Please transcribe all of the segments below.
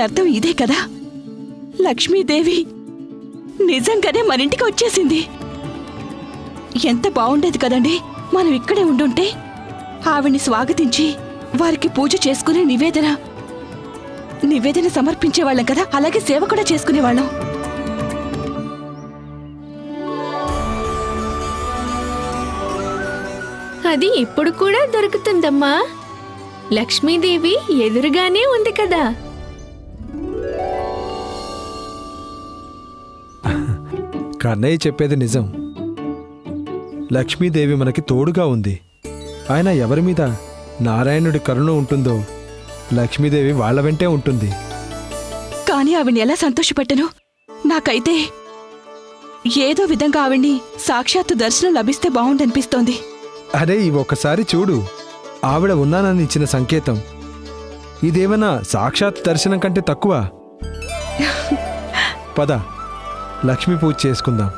దీని అర్థం ఇదే కదా? లక్ష్మీదేవి నిజంగానే మన ఇంటికి వచ్చేసింది. ఎంత బాగుండేది కదండి మనం ఇక్కడే ఉండుంటే? ఆవిడ్ని స్వాగతించి వారికి పూజ చేసుకునే నివేదన. నివేదన సమర్పించేవాళ్ళం కదా అలాగే సేవ కూడా చేసుకునేవాళ్ళం అది ఇప్పుడు కూడా దొరుకుతుందమ్మా. లక్ష్మీదేవి ఎదురుగానే ఉంది కదా. కన్నయ్య చెప్పేది నిజం. లక్ష్మీదేవి మనకి తోడుగా ఉంది. ఆయన ఎవరి మీద నారాయణుడి కరుణ ఉంటుందో లక్ష్మీదేవి వాళ్ళ వెంటే ఉంటుంది. కానీ ఆవిడ్ని ఎలా సంతోషపెట్టను? నాకైతే ఏదో విధంగా ఆవిడ్ని సాక్షాత్తు దర్శనం లభిస్తే బాగుండనిపిస్తోంది. అరే ఈ ఒక్కసారి చూడు. ఆవిడ ఉన్నానని ఇచ్చిన సంకేతం. ఇదేమన్నా సాక్షాత్ దర్శనం కంటే తక్కువ? పద. లక్ష్మీ పూజ చేసుకుందాం.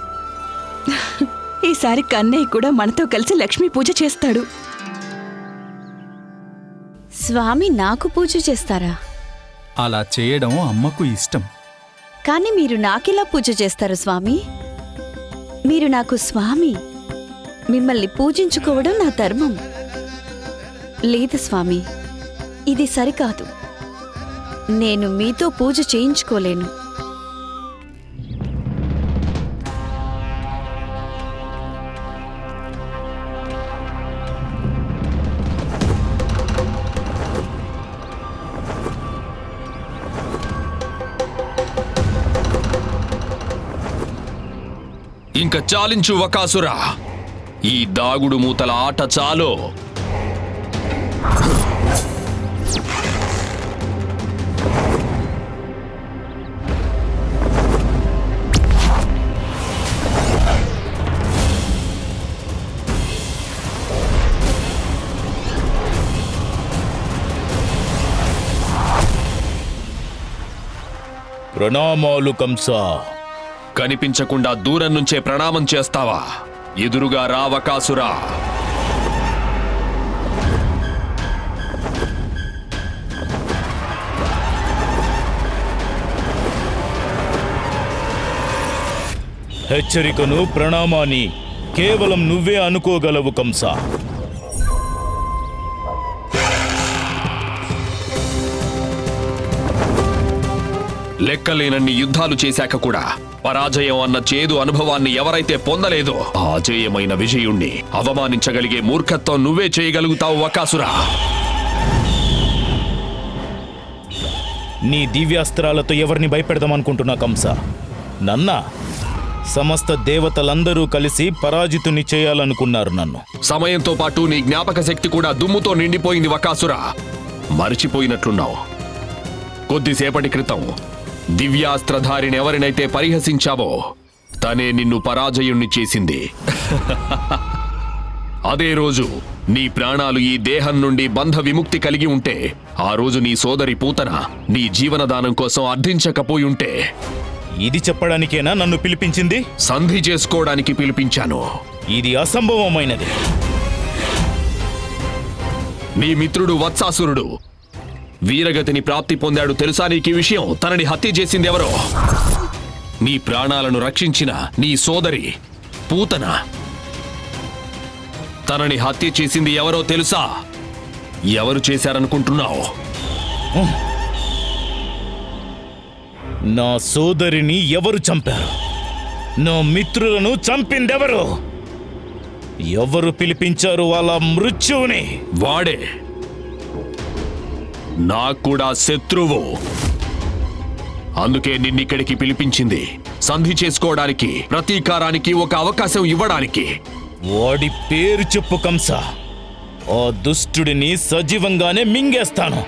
ఈసారి కన్నయ్య కూడా మనతో కలిసి లక్ష్మీ పూజ చేస్తాడు. స్వామి నాకు పూజ చేస్తారా? అలా చేయడం అమ్మకు ఇష్టం. కానీ మీరు నాకెలా పూజ చేస్తారు స్వామి? మీరు నాకు స్వామి. మిమ్మల్ని పూజించుకోవడం నా ధర్మం. లేదు స్వామి ఇది సరికాదు. నేను మీతో పూజ చేయించుకోలేను. ఇంక చాలించు వకాసురా. ఈ దాగుడు మూతల ఆట చాలో. ప్రణామాలు కంసా. కనిపించకుండా దూరం నుంచే ప్రణామం చేస్తావా? ఎదురుగా రా వకాసురా. హెచ్చరికను ప్రణామాన్ని కేవలం నువ్వే అనుకోగలవు కంసా. లెక్కలేనన్ని యుద్ధాలు చేశాక కూడా పరాజయం అన్న చేదు అనుభవాన్ని ఎవరైతే పొందలేదో ఆ అజేయమైన విజయుణ్ణి అవమానించగలిగే మూర్ఖత్వం నువ్వే చేయగలుగుతావు వకాసురా. నీ దివ్యాస్త్రాలతో ఎవరిని భయపెడదామనుకుంటున్నా కంస? నన్న సమస్త దేవతలందరూ కలిసి పరాజితుని చేయాలనుకున్నారు నన్ను. సమయంతో పాటు నీ జ్ఞాపక శక్తి కూడా దుమ్ముతో నిండిపోయింది వకాసురా. మరిచిపోయినట్లున్నావు. కొద్దిసేపటి క్రితం దివ్యాస్త్రధారిని ఎవరినైతే పరిహసించావో తనే నిన్ను పరాజయుణ్ణి చేసింది. అదే రోజు నీ ప్రాణాలు ఈ దేహం నుండి బంధ విముక్తి కలిగి ఉంటే ఆ రోజు నీ సోదరి పూతన నీ జీవనదానం కోసం అర్థించకపోయి ఉంటే. ఇది చెప్పడానికేనా నన్ను పిలిపించింది? సంధి చేసుకోవడానికి పిలిపించాను. ఇది అసంభవమైనది. నీ మిత్రుడు వత్సాసురుడు వీరగతిని ప్రాప్తి పొందాడు తెలుసా నీకు ఈ విషయం? తనని హత్య చేసింది ఎవరో? నీ ప్రాణాలను రక్షించిన నీ సోదరి పూతన. తనని హత్య చేసింది ఎవరో తెలుసా? ఎవరు చేశారనుకుంటున్నావు? నా సోదరిని ఎవరు చంపారు? నా మిత్రులను చంపిందెవరు? ఎవరు పిలిపించారు వాళ్ళ మృత్యువుని? వాడే. నాకు కూడా శత్రువు. అందుకే నిన్నిక్కడికి పిలిపించింది. సంధి చేసుకోవడానికి ప్రతీకారానికి ఒక అవకాశం ఇవ్వడానికి. వాడి పేరు చెప్పు కంస. ఆ దుష్టుడిని సజీవంగానే మింగేస్తాను.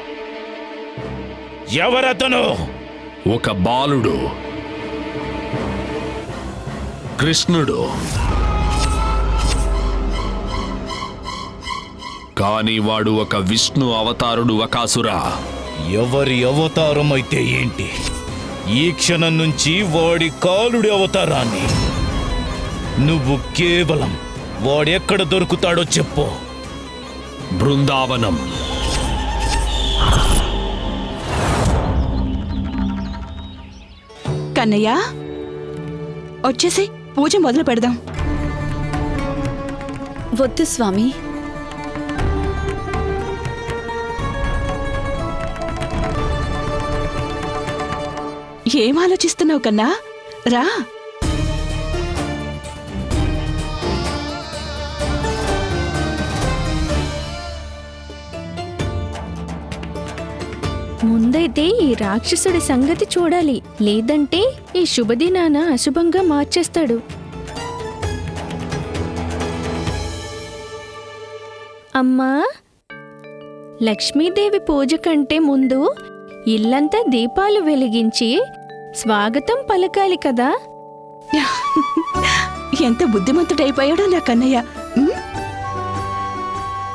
ఎవరతను? ఒక బాలుడు. కృష్ణుడు. కాని వాడు ఒక విష్ణు అవతారుడు వకాసురా ఎవరి అవతారం అయితే ఏంటి? ఈ క్షణం నుంచి వాడి కాలుడి అవతారాన్ని. నువ్వు కేవలం వాడెక్కడ దొరుకుతాడో చెప్పు. బృందావనం. కన్నయ్య వచ్చేసి పూజ మొదలు పెడదాం. వద్దు స్వామి ఏం ఆలోచిస్తున్నావు కన్నా? రా. ముందైతే ఈ రాక్షసుడి సంగతి చూడాలి. లేదంటే ఈ శుభదినాన అశుభంగా మార్చేస్తాడు. అమ్మా లక్ష్మీదేవి పూజ కంటే ముందు ఇల్లంతా దీపాలు వెలిగించి స్వాగతం పలకాలి కదా. ఎంత బుద్ధిమంతుడైపోయాడో నా కన్నయ్య?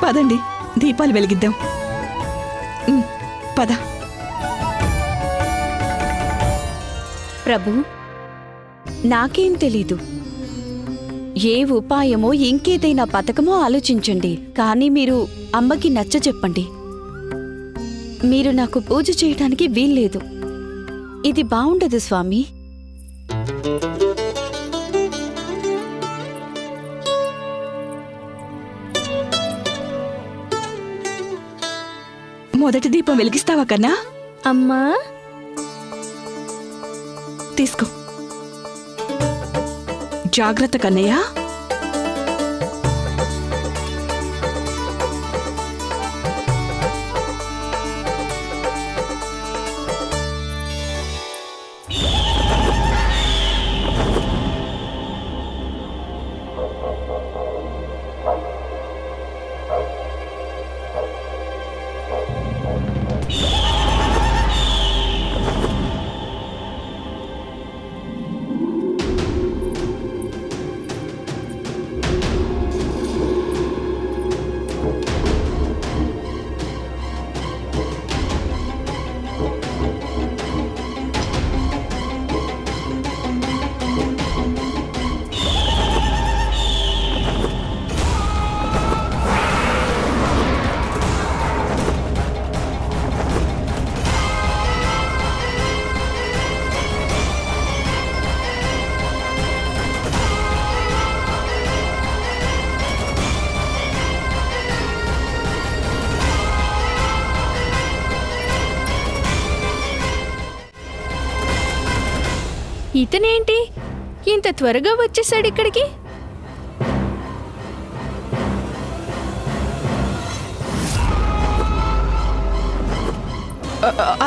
పదండి దీపాలు వెలిగిద్దాం. పద. ప్రభు నాకేం తెలీదు. ఏ ఉపాయమో ఇంకేదైనా పథకమో ఆలోచించండి. కానీ మీరు అమ్మకి నచ్చ చెప్పండి మీరు నాకు పూజ చేయడానికి వీల్లేదు. ఇది బావుండదు స్వామి. మొదటి దీపం వెలిగిస్తావా కన్నా? అమ్మా. తీసుకో. జాగ్రత్త కన్నయ్య. ఇతనేంటి? ఇంత త్వరగా వచ్చేసాడు ఇక్కడికి?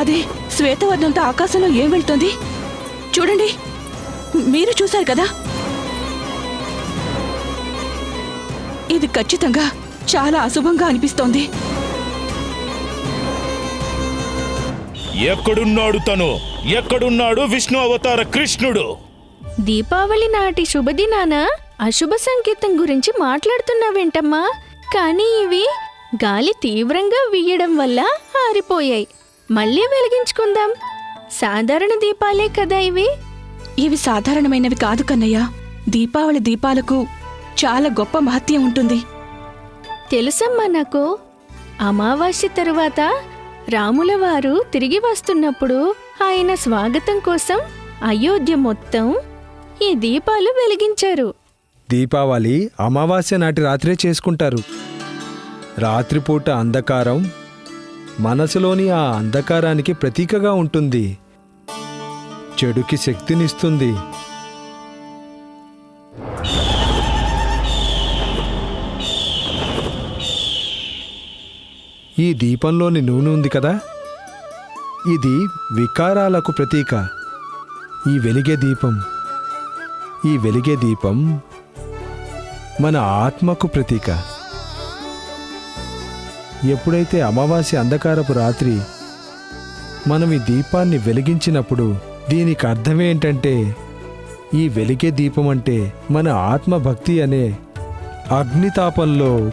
అది అదే శ్వేతవర్ణంతో ఆకాశంలో ఏం వెళ్తుంది? చూడండి మీరు చూశారు కదా? ఇది ఖచ్చితంగా చాలా అశుభంగా అనిపిస్తోంది. ఎక్కడున్నాడు తను? ఎక్కడున్నాడు విష్ణు అవతార కృష్ణుడు? దీపావళి నాటి శుభదినాన అశుభ సంకేతం గురించి మాట్లాడుతున్నావేంటమ్మా? కానీ ఇవి గాలి తీవ్రంగా వీయడం వల్ల ఆరిపోయాయి. మళ్ళీ వెలిగించుకుందాం. సాధారణ దీపాలే కదా ఇవి? ఇవి సాధారణమైనవి కాదు కన్నయ్య. దీపావళి దీపాలకు చాలా గొప్ప మహత్యం ఉంటుంది. తెలుసమ్మా నాకు? అమావాస్య తరువాత రాములవారు తిరిగి వస్తున్నప్పుడు ఆయన స్వాగతం కోసం అయోధ్య మొత్తం ఈ దీపాలు వెలిగించారు. దీపావళి అమావాస్య నాటి రాత్రే చేసుకుంటారు. రాత్రిపూట అంధకారం మనసులోని ఆ అంధకారానికి ప్రతీకగా ఉంటుంది. చెడుకి శక్తినిస్తుంది. ఈ దీపంలోని నూనె ఉంది కదా? ఇది వికారాలకు ప్రతీక. ఈ వెలిగే దీపం ఈ వెలిగే దీపం మన ఆత్మకు ప్రతీక. ఎప్పుడైతే అమావాస్య అంధకారపు రాత్రి మనం ఈ దీపాన్ని వెలిగించినప్పుడు దీనికి అర్థమేంటంటే ఈ వెలిగే దీపం అంటే మన ఆత్మభక్తి అనే అగ్నితాపంలో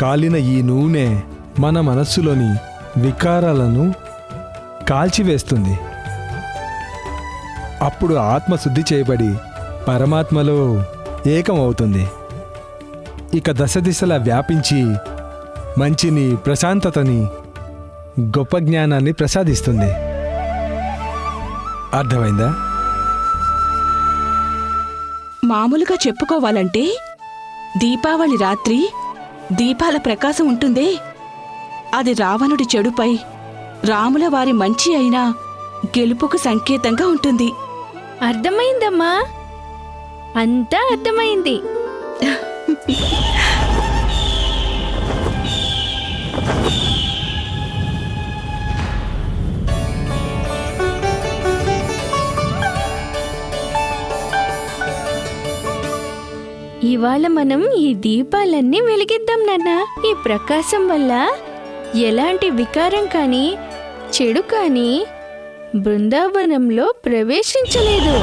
కాలిన ఈ నూనె మన మనస్సులోని వికారాలను కాల్చివేస్తుంది. అప్పుడు ఆత్మ శుద్ధి చేయబడి పరమాత్మలో ఏకమవుతుంది. ఇక దశ దిశలా వ్యాపించి మంచిని ప్రశాంతతని గొప్ప జ్ఞానాన్ని ప్రసాదిస్తుంది. అర్థమైందా? మామూలుగా చెప్పుకోవాలంటే దీపావళి రాత్రి దీపాల ప్రకాశం ఉంటుందే. అది రావణుడి చెడుపై. రాముల వారి మంచి అయినా గెలుపుకు సంకేతంగా ఉంటుంది. అర్థమైందమ్మా. అంతా అర్థమైంది. ఇవాళ మనం ఈ దీపాలన్నీ వెలిగిద్దాం నాన్న. ఈ ప్రకాశం వల్ల ఎలాంటి వికారం కానీ చెడు కానీ బృందావనంలో ప్రవేశించలేదు.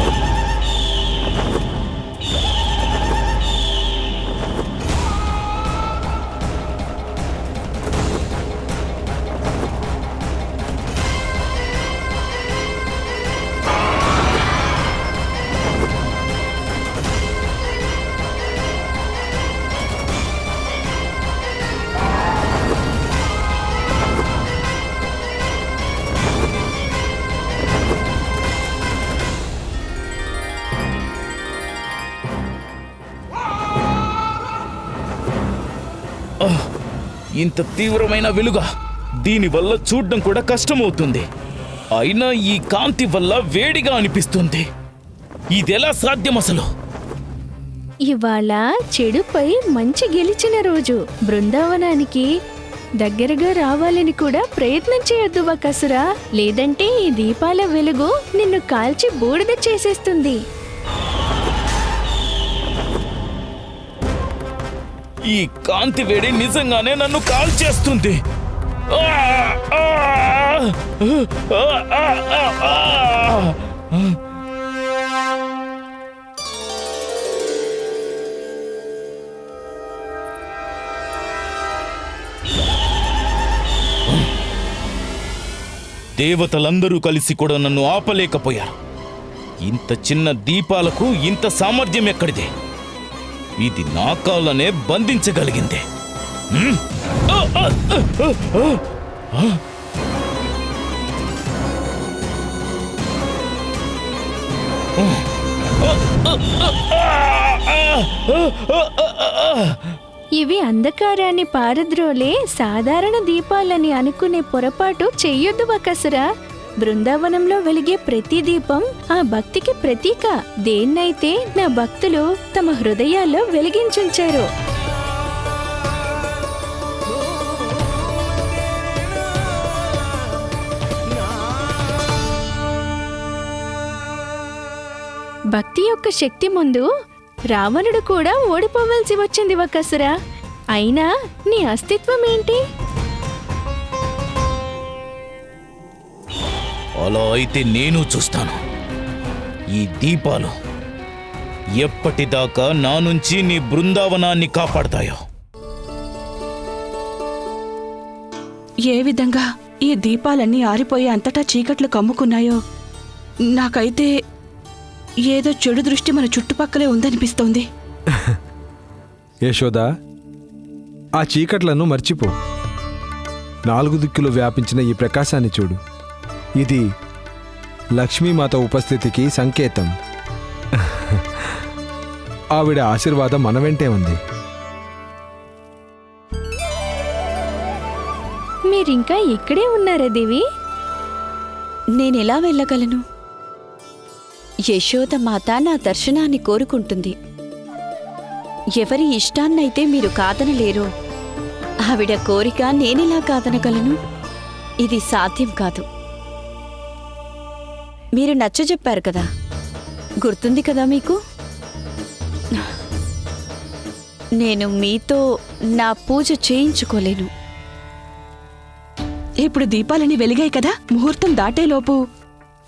ఇంత తీవ్రమైన వెలుగా. దీనివల్ల చూడడం కూడా కష్టమవుతుంది. అయినా ఈ కాంతి వల్ల వేడిగా అనిపిస్తుంది. ఇదెలా సాధ్యం అసలు? ఇవాళ చెడుపై మంచి గెలిచిన రోజు. బృందావనానికి దగ్గరగా రావాలని కూడా ప్రయత్నం చేయొద్దు వకసురా. లేదంటే ఈ దీపాల వెలుగు నిన్ను కాల్చి బూడిద చేసేస్తుంది. ఈ కాంతి వేడి నిజంగానే నన్ను కాల్చేస్తుంది చేస్తుంది. దేవతలందరూ కలిసి కూడా నన్ను ఆపలేకపోయారు. ఇంత చిన్న దీపాలకు ఇంత సామర్థ్యం ఎక్కడిదే? ఇది నా కాళ్ళనే బంధించగలిగింది. ఇవి అంధకారాన్ని పారద్రోలే సాధారణ దీపాలని అనుకునే పొరపాటు చెయ్యొద్దు వకసురా. బృందావనంలో వెలిగే ప్రతి దీపం ఆ భక్తికి ప్రతీక. దేన్నైతే నా భక్తులు తమ హృదయాల్లో వెలిగించుంచారు. భక్తి యొక్క శక్తి ముందు రావణుడు కూడా ఓడిపోవలసి వచ్చింది వకసురా. అయినా నీ అస్తిత్వం ఏంటి అలా అయితే నేను చూస్తాను. ఈ దీపాలు ఎప్పటిదాకా నా నుంచి నీ బృందావనాన్ని కాపాడతాయో? ఏ విధంగా ఈ దీపాలన్నీ ఆరిపోయి అంతటా చీకట్లు కమ్ముకున్నాయో? నాకైతే ఏదో చెడు దృష్టి మన చుట్టుపక్కలే ఉందనిపిస్తోంది. యశోదా ఆ చీకట్లను మర్చిపో. నాలుగు దిక్కులు వ్యాపించిన ఈ ప్రకాశాన్ని చూడు. ఇది లక్ష్మీమాత ఉపస్థితికి సంకేతం. ఆవిడ ఆశీర్వాదం మన వెంటే ఉంది. మీరింకా ఇక్కడే ఉన్నారా దేవి? నేనెలా వెళ్ళగలను? యశోద మాత నా దర్శనాన్ని కోరుకుంటుంది. ఎవరి ఇష్టాన్నైతే మీరు కాదనలేరో ఆవిడ కోరిక నేనెలా కాదనగలను? ఇది సాధ్యం కాదు. మీరు నచ్చజెప్పారు కదా. గుర్తుంది కదా మీకు? నేను మీతో నా పూజ చేయించుకోలేను. ఇప్పుడు దీపాలని వెలిగాయి కదా? ముహూర్తం దాటేలోపు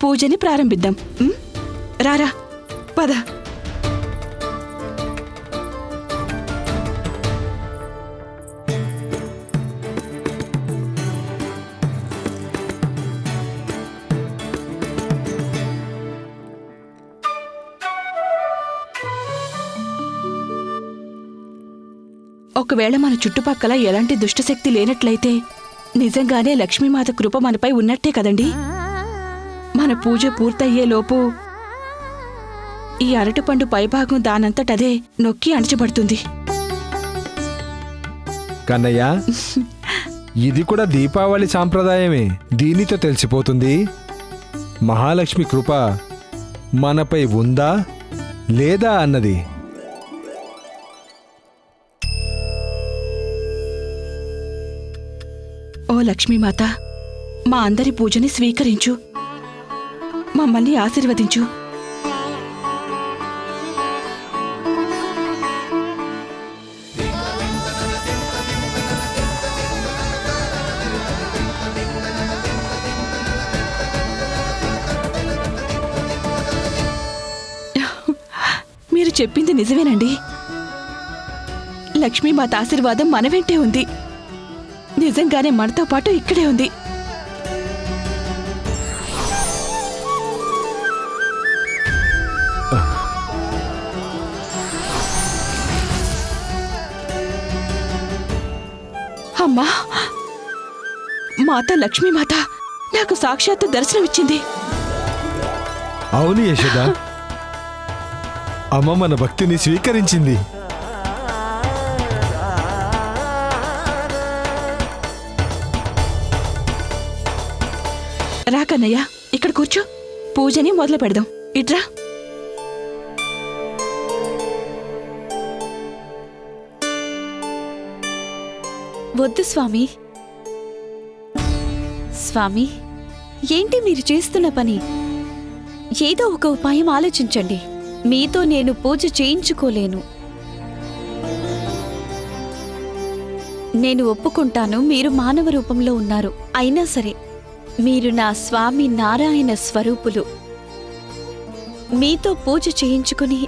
పూజని ప్రారంభిద్దాం. రారా పద. ఒకవేళ మన చుట్టుపక్కల ఎలాంటి దుష్టశక్తి లేనట్లయితే నిజంగానే లక్ష్మీమాత కృప మనపై ఉన్నట్టే కదండి? మన పూజ పూర్తయ్యేలోపు ఈ అరటిపండు పైభాగం దానంతటదే నొక్కి అణచబడుతుంది. కన్నయ్య ఇది కూడా దీపావళి సాంప్రదాయమే. దీనితో తెలిసిపోతుంది. మహాలక్ష్మి కృప మనపై ఉందా లేదా అన్నది. లక్ష్మీమాత మా అందరి పూజని స్వీకరించు. మమ్మల్ని ఆశీర్వదించు. మీరు చెప్పింది నిజమేనండి. లక్ష్మీమాత ఆశీర్వాదం మన వెంటే ఉంది. నిజంగానే మనతో పాటు ఇక్కడే ఉంది. అమ్మా! మాత లక్ష్మీమాత నాకు సాక్షాత్తు దర్శనమిచ్చింది. అవును యశోద. అమ్మ మన భక్తిని స్వీకరించింది. రా కన్నయ్య ఇక్కడ కూర్చో. పూజని మొదలు పెడదాం. ఇట్రా. వద్దు స్వామి. స్వామి ఏంటి మీరు చేస్తున్న పని? ఏదో ఒక ఉపాయం ఆలోచించండి. మీతో నేను పూజ చేయించుకోలేను. నేను ఒప్పుకుంటాను మీరు మానవ రూపంలో ఉన్నారు. అయినా సరే మీరు నా స్వామి నారాయణ స్వరూపులు. మీతో పూజ చేయించుకుని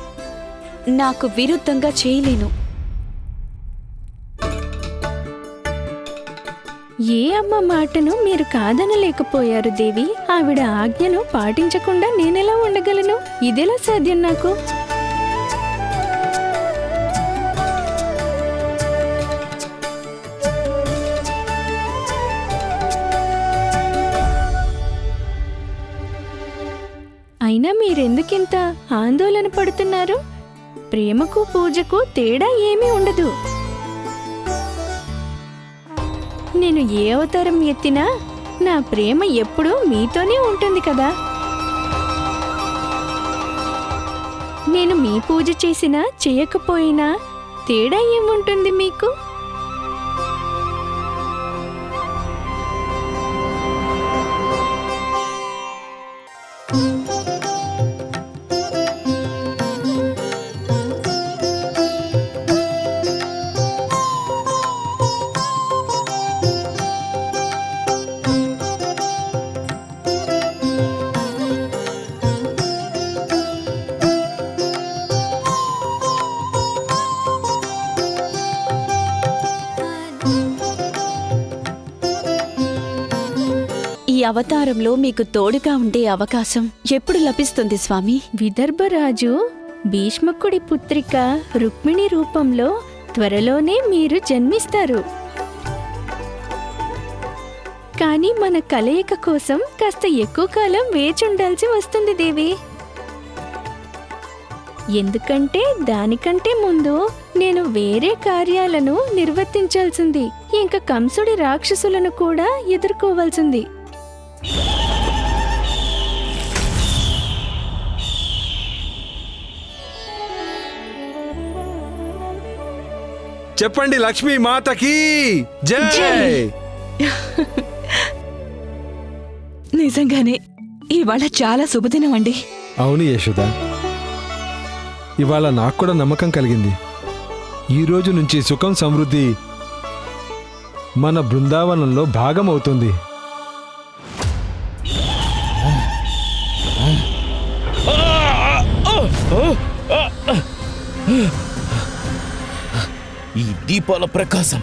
నాకు విరుద్ధంగా చేయలేను. ఏ అమ్మ మాటను మీరు కాదనలేకపోయారు దేవి? ఆవిడ ఆజ్ఞను పాటించకుండా నేనెలా ఉండగలను? ఇదెలా సాధ్యం నాకు? మీరెందుకింత ఆందోళన పడుతున్నారు? ప్రేమకు పూజకు తేడా ఏమీ ఉండదు. నేను ఏ అవతారం ఎత్తినా నా ప్రేమ ఎప్పుడూ మీతోనే ఉంటుంది కదా. నేను మీ పూజ చేసినా చేయకపోయినా తేడా ఏముంటుంది మీకు? అవతారంలో మీకు తోడుగా ఉండే అవకాశం ఎప్పుడు లభిస్తుంది స్వామి? విదర్భరాజు భీష్మకుడి పుత్రిక రుక్మిణి రూపంలో త్వరలోనే మీరు జన్మిస్తారు. కానీ మన కలయిక కోసం కాస్త ఎక్కువ కాలం వేచుండాల్సి వస్తుంది దేవి. ఎందుకంటే దానికంటే ముందు నేను వేరే కార్యాలను నిర్వర్తించాల్సింది ఇంకా కంసుడి రాక్షసులను కూడా ఎదుర్కోవాల్సింది. చెప్పండి లక్ష్మీ మాతకి. జై. నిజంగానే ఇవాళ చాలా శుభదినం అండి. అవును యశోద. ఇవాళ నాకు కూడా నమ్మకం కలిగింది. ఈ రోజు నుంచి సుఖం సమృద్ధి మన బృందావనంలో భాగం అవుతుంది దీపాల ప్రకాశం.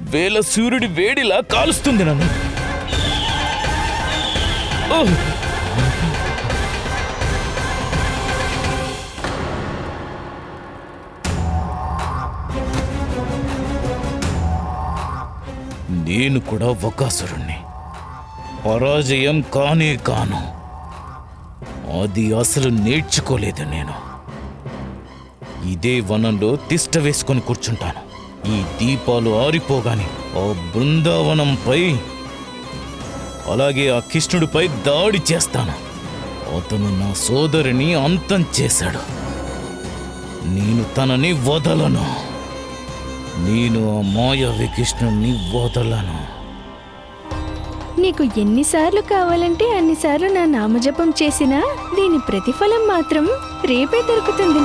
వేల సూర్యుడి వేడిలా కాలుస్తుంది నన్ను. నేను కూడా వకాసురుణ్ణి పరాజయం కానే కాను. అది అసలు నేర్చుకోలేదు నేను. ఇదే వనంలో తిష్ట వేసుకొని కూర్చుంటాను. ఈ దీపాలు ఆరిపోగానే ఆ బృందావనంపై అలాగే ఆ కృష్ణుడిపై దాడి చేస్తాను. అతను నా సోదరిని అంతం చేశాడు. నేను తనని వదలను. నేను ఆ మాయావి కృష్ణుడిని వదలను. నీకు ఎన్నిసార్లు కావాలంటే అన్నిసార్లు నా నామజపం చేసినా దీని ప్రతిఫలం మాత్రం రేపే దొరుకుతుంది.